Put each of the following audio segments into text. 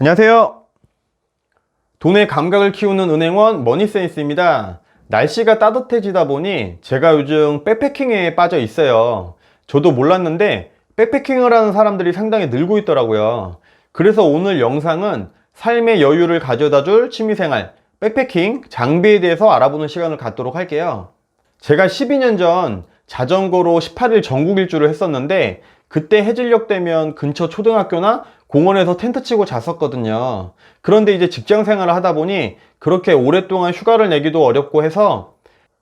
안녕하세요. 돈의 감각을 키우는 은행원 머니센스입니다. 날씨가 따뜻해지다 보니 제가 요즘 백패킹에 빠져 있어요. 저도 몰랐는데 백패킹을 하는 사람들이 상당히 늘고 있더라고요. 그래서 오늘 영상은 삶의 여유를 가져다 줄 취미생활, 백패킹, 장비에 대해서 알아보는 시간을 갖도록 할게요. 제가 12년 전 자전거로 18일 전국 일주를 했었는데 그때 해질녘 되면 근처 초등학교나 공원에서 텐트 치고 잤었거든요. 그런데 이제 직장 생활을 하다 보니 그렇게 오랫동안 휴가를 내기도 어렵고 해서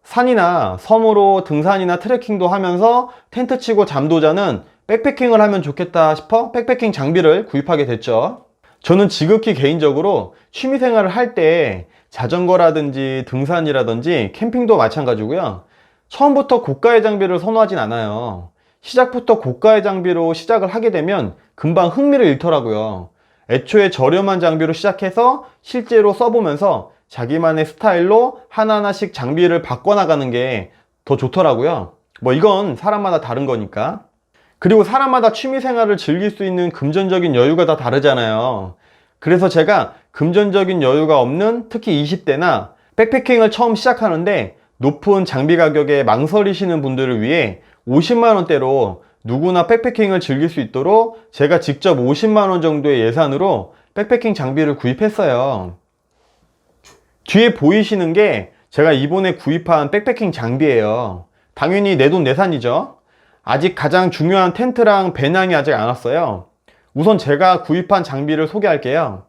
산이나 섬으로 등산이나 트레킹도 하면서 텐트 치고 잠도 자는 백패킹을 하면 좋겠다 싶어 백패킹 장비를 구입하게 됐죠. 저는 지극히 개인적으로 취미 생활을 할 때 자전거라든지 등산이라든지 캠핑도 마찬가지고요. 처음부터 고가의 장비를 선호하진 않아요. 시작부터 고가의 장비로 시작을 하게 되면 금방 흥미를 잃더라고요. 애초에 저렴한 장비로 시작해서 실제로 써보면서 자기만의 스타일로 하나하나씩 장비를 바꿔나가는 게 더 좋더라고요. 뭐 이건 사람마다 다른 거니까. 그리고 사람마다 취미 생활을 즐길 수 있는 금전적인 여유가 다 다르잖아요. 그래서 제가 금전적인 여유가 없는 특히 20대나 백패킹을 처음 시작하는데 높은 장비 가격에 망설이시는 분들을 위해 50만원대로 누구나 백패킹을 즐길 수 있도록 제가 직접 50만원 정도의 예산으로 백패킹 장비를 구입했어요. 뒤에 보이시는 게 제가 이번에 구입한 백패킹 장비예요. 당연히 내 돈 내산이죠. 아직 가장 중요한 텐트랑 배낭이 아직 안 왔어요. 우선 제가 구입한 장비를 소개할게요.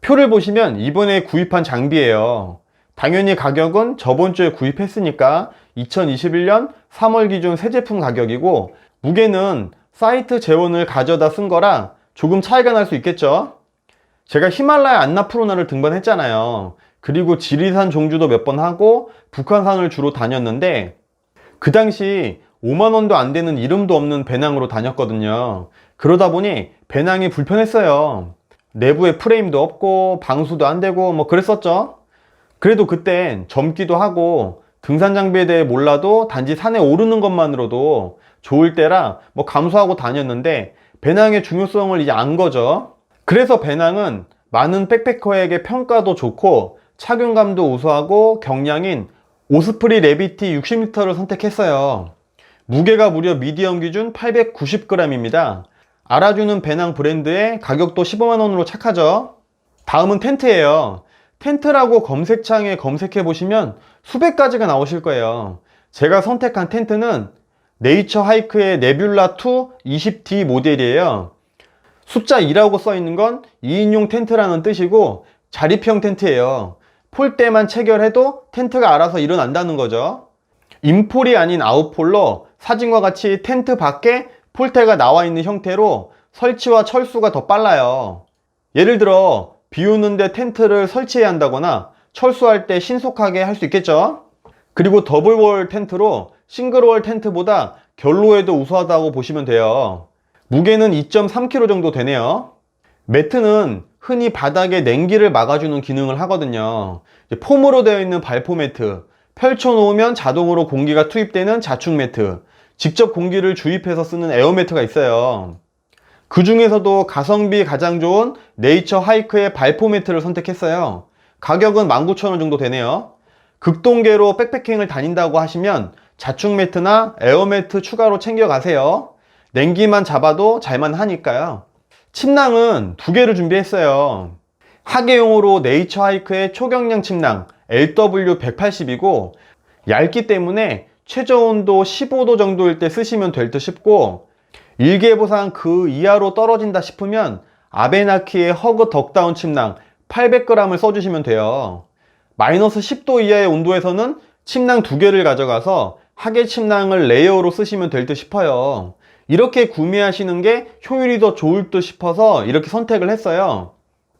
표를 보시면 이번에 구입한 장비예요. 당연히 가격은 저번 주에 구입했으니까 2021년 3월 기준 새 제품 가격이고 무게는 사이트 재원을 가져다 쓴 거라 조금 차이가 날 수 있겠죠. 제가 히말라야 안나푸르나를 등반했잖아요. 그리고 지리산 종주도 몇 번 하고 북한산을 주로 다녔는데 그 당시 5만원도 안 되는 이름도 없는 배낭으로 다녔거든요. 그러다 보니 배낭이 불편했어요. 내부에 프레임도 없고 방수도 안 되고 뭐 그랬었죠. 그래도 그땐 젊기도 하고 등산 장비에 대해 몰라도 단지 산에 오르는 것만으로도 좋을 때라 뭐 감수하고 다녔는데 배낭의 중요성을 이제 안 거죠. 그래서 배낭은 많은 백패커에게 평가도 좋고 착용감도 우수하고 경량인 오스프리 레비티 60m를 선택했어요. 무게가 무려 미디엄 기준 890g입니다. 알아주는 배낭 브랜드의 가격도 15만원으로 착하죠. 다음은 텐트예요. 텐트라고 검색창에 검색해 보시면 수백 가지가 나오실 거예요. 제가 선택한 텐트는 네이처 하이크의 네뷸라 2 20D 모델이에요. 숫자 2라고 써 있는 건 2인용 텐트라는 뜻이고 자립형 텐트예요. 폴대만 체결해도 텐트가 알아서 일어난다는 거죠. 인폴이 아닌 아웃폴로 사진과 같이 텐트 밖에 폴대가 나와 있는 형태로 설치와 철수가 더 빨라요. 예를 들어 비 오는데 텐트를 설치해야 한다거나 철수할 때 신속하게 할 수 있겠죠. 그리고 더블월 텐트로 싱글월 텐트보다 결로에도 우수하다고 보시면 돼요. 무게는 2.3kg 정도 되네요. 매트는 흔히 바닥에 냉기를 막아주는 기능을 하거든요. 폼으로 되어 있는 발포 매트, 펼쳐 놓으면 자동으로 공기가 투입되는 자축 매트, 직접 공기를 주입해서 쓰는 에어 매트가 있어요. 그 중에서도 가성비 가장 좋은 네이처 하이크의 발포 매트를 선택했어요. 가격은 19,000원 정도 되네요. 극동계로 백패킹을 다닌다고 하시면 자축 매트나 에어 매트 추가로 챙겨가세요. 냉기만 잡아도 잘만 하니까요. 침낭은 두 개를 준비했어요. 하계용으로 네이처 하이크의 초경량 침낭 LW180이고 얇기 때문에 최저 온도 15도 정도일 때 쓰시면 될 듯 싶고 일개보상 그 이하로 떨어진다 싶으면 아베나키의 허그 덕다운 침낭 800g을 써주시면 돼요. 마이너스 10도 이하의 온도에서는 침낭 두 개를 가져가서 하계 침낭을 레이어로 쓰시면 될 듯 싶어요. 이렇게 구매하시는 게 효율이 더 좋을 듯 싶어서 이렇게 선택을 했어요.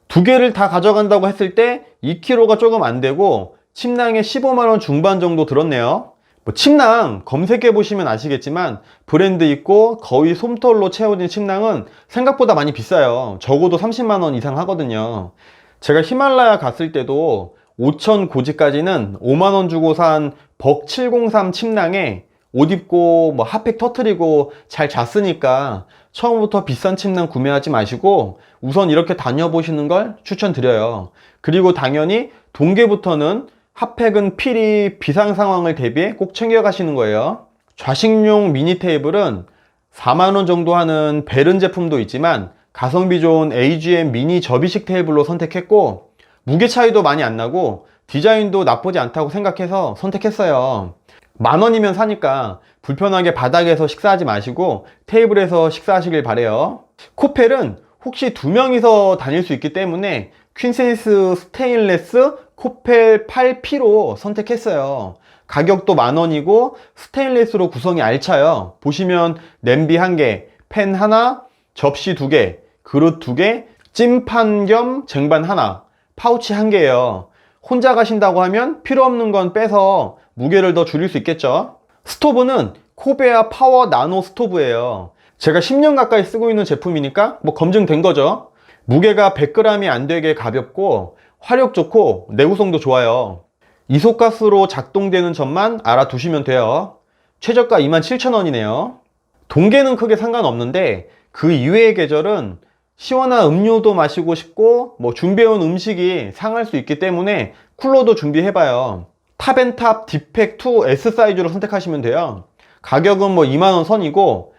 두 개를 다 가져간다고 했을 때 2kg가 조금 안 되고 침낭에 15만원 중반 정도 들었네요. 뭐 침낭 검색해 보시면 아시겠지만 브랜드 있고 거의 솜털로 채워진 침낭은 생각보다 많이 비싸요. 적어도 30만원 이상 하거든요. 제가 히말라야 갔을 때도 5천 고지까지는 5만원 주고 산 벅 703 침낭에 옷 입고 뭐 핫팩 터트리고 잘 잤으니까 처음부터 비싼 침낭 구매하지 마시고 우선 이렇게 다녀보시는 걸 추천드려요. 그리고 당연히 동계부터는 핫팩은 필히 비상 상황을 대비해 꼭 챙겨 가시는 거예요. 좌식용 미니 테이블은 4만원 정도 하는 베른 제품도 있지만 가성비 좋은 AGM 미니 접이식 테이블로 선택했고 무게 차이도 많이 안 나고 디자인도 나쁘지 않다고 생각해서 선택했어요. 만 원이면 사니까 불편하게 바닥에서 식사하지 마시고 테이블에서 식사하시길 바래요. 코펠은 혹시 두 명이서 다닐 수 있기 때문에 퀸센스 스테인레스 코펠 8P로 선택했어요. 가격도 만 원이고 스테인레스로 구성이 알차요. 보시면 냄비 한 개, 팬 하나, 접시 두 개, 그릇 두 개, 찜판 겸 쟁반 하나, 파우치 한 개예요. 혼자 가신다고 하면 필요 없는 건 빼서 무게를 더 줄일 수 있겠죠. 스토브는 코베아 파워 나노 스토브예요. 제가 10년 가까이 쓰고 있는 제품이니까 뭐 검증된 거죠. 무게가 100g이 안 되게 가볍고 화력 좋고 내구성도 좋아요. 이소가스로 작동되는 점만 알아두시면 돼요. 최저가 27,000원이네요. 동계는 크게 상관없는데 그 이외의 계절은 시원한 음료도 마시고 싶고 뭐 준비해온 음식이 상할 수 있기 때문에 쿨러도 준비해봐요. 탑앤탑 디팩2 S 사이즈로 선택하시면 돼요. 가격은 뭐 2만원 선이고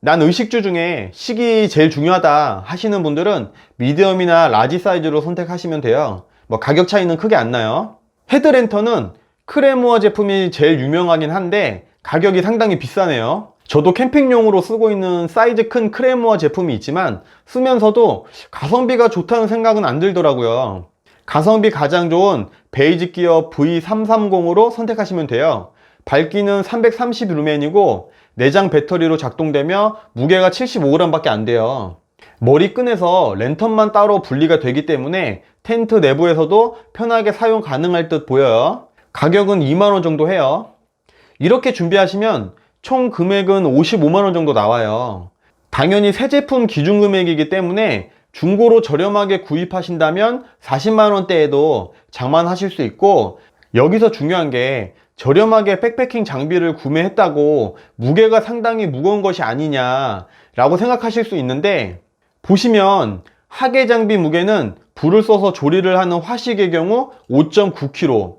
난 의식주 중에 식이 제일 중요하다 하시는 분들은 미디엄이나 라지 사이즈로 선택하시면 돼요. 뭐 가격 차이는 크게 안 나요. 헤드랜턴은 크레모어 제품이 제일 유명하긴 한데 가격이 상당히 비싸네요. 저도 캠핑용으로 쓰고 있는 사이즈 큰 크레모어 제품이 있지만 쓰면서도 가성비가 좋다는 생각은 안 들더라고요. 가성비 가장 좋은 베이지 기어 V330으로 선택하시면 돼요. 밝기는 330 루멘이고 내장 배터리로 작동되며 무게가 75g 밖에 안 돼요. 머리끈에서 랜턴만 따로 분리가 되기 때문에 텐트 내부에서도 편하게 사용 가능할 듯 보여요. 가격은 2만원 정도 해요. 이렇게 준비하시면 총 금액은 55만원 정도 나와요. 당연히 새 제품 기준 금액이기 때문에 중고로 저렴하게 구입하신다면 40만원대에도 장만하실 수 있고 여기서 중요한 게 저렴하게 백패킹 장비를 구매했다고 무게가 상당히 무거운 것이 아니냐 라고 생각하실 수 있는데 보시면 하계 장비 무게는 불을 써서 조리를 하는 화식의 경우 5.9kg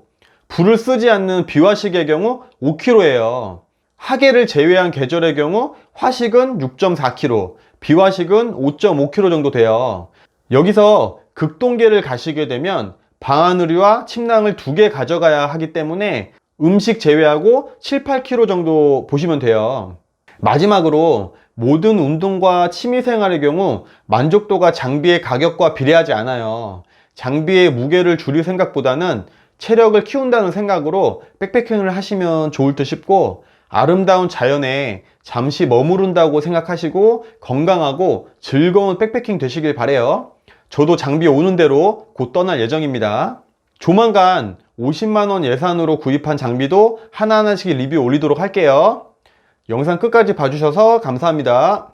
불을 쓰지 않는 비화식의 경우 5kg예요 하계를 제외한 계절의 경우 화식은 6.4kg 비화식은 5.5kg 정도 돼요 여기서 극동계를 가시게 되면 방하누리와 침낭을 두 개 가져가야 하기 때문에 음식 제외하고 7, 8kg 정도 보시면 돼요. 마지막으로 모든 운동과 취미생활의 경우 만족도가 장비의 가격과 비례하지 않아요. 장비의 무게를 줄일 생각보다는 체력을 키운다는 생각으로 백패킹을 하시면 좋을 듯 싶고 아름다운 자연에 잠시 머무른다고 생각하시고 건강하고 즐거운 백패킹 되시길 바래요. 저도 장비 오는 대로 곧 떠날 예정입니다. 조만간 50만원 예산으로 구입한 장비도 하나하나씩 리뷰 올리도록 할게요. 영상 끝까지 봐주셔서 감사합니다.